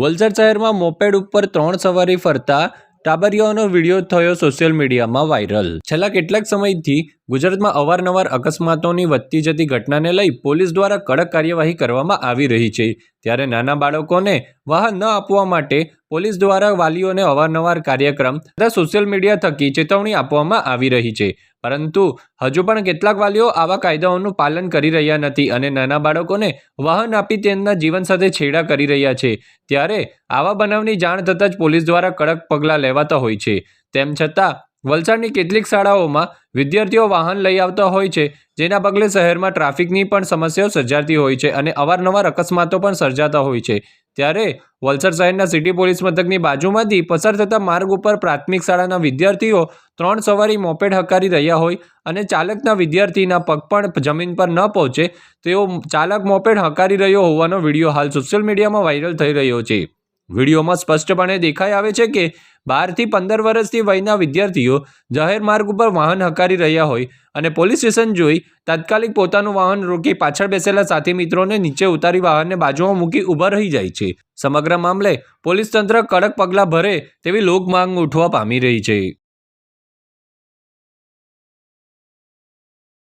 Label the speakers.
Speaker 1: વલસાડ શહેરમાં મોપેડ ઉપર ત્રણ સવારી ફરતા ટાબરિયાઓનો વીડિયો થયો સોશિયલ મીડિયામાં વાયરલ છેલ્લા કેટલાક સમયથી ગુજરાતમાં અવારનવાર અકસ્માતોની વધતી જતી ઘટનાને લઈ પોલીસ દ્વારા કડક કાર્યવાહી કરવામાં આવી રહી છે. ત્યારે નાના બાળકોને વાહન ન આપવા માટે પોલીસ દ્વારા વાલીઓને અવારનવાર કાર્યક્રમ તથા સોશિયલ મીડિયા થકી ચેતવણી આપવામાં આવી રહી છે. પરંતુ હજુ પણ કેટલાક વાલીઓ આવા કાયદાઓનું પાલન કરી રહ્યા નથી અને નાના બાળકોને વાહન આપી તેમના જીવન સાથે છેડા કરી રહ્યા છે. ત્યારે આવા બનાવની જાણ થતાં જ પોલીસ દ્વારા કડક પગલાં લેવાતા હોય છે. તેમ છતાં, વલસાડની કેટલીક શાળાઓમાં વિદ્યાર્થીઓ વાહન લઈ આવતા હોય છે, જેના પગલે શહેરમાં ટ્રાફિકની પણ સમસ્યાઓ સર્જાતી હોય છે અને અવારનવાર અકસ્માતો પણ સર્જાતા હોય છે. ત્યારે વલસાડ શહેરના સિટી પોલીસ મથકની બાજુમાંથી પસાર થતા માર્ગ ઉપર પ્રાથમિક શાળાના વિદ્યાર્થીઓ ત્રણ સવારી મોપેડ હકારી રહ્યા હોય અને ચાલકના વિદ્યાર્થીના પગ પણ જમીન પર ન પહોંચે તેઓ ચાલક મોપેડ હકારી રહ્યો હોવાનો વીડિયો હાલ સોશિયલ મીડિયામાં વાયરલ થઈ રહ્યો છે. વિડીયોમાં સ્પષ્ટપણે દેખાઈ આવે છે કે બારથી પંદર વર્ષથી વયના વિદ્યાર્થીઓ જાહેર માર્ગ ઉપર વાહન હકારી રહ્યા હોય અને પોલીસ સ્ટેશન જોઈ તાત્કાલિક પોતાનું વાહન રોકી પાછળ બેસેલા સાથી મિત્રોને નીચે ઉતારી વાહનને બાજુમાં મૂકી ઊભા રહી જાય છે. સમગ્ર મામલે પોલીસ તંત્ર કડક પગલાં ભરે તેવી લોક માંગ ઉઠવા પામી રહી છે.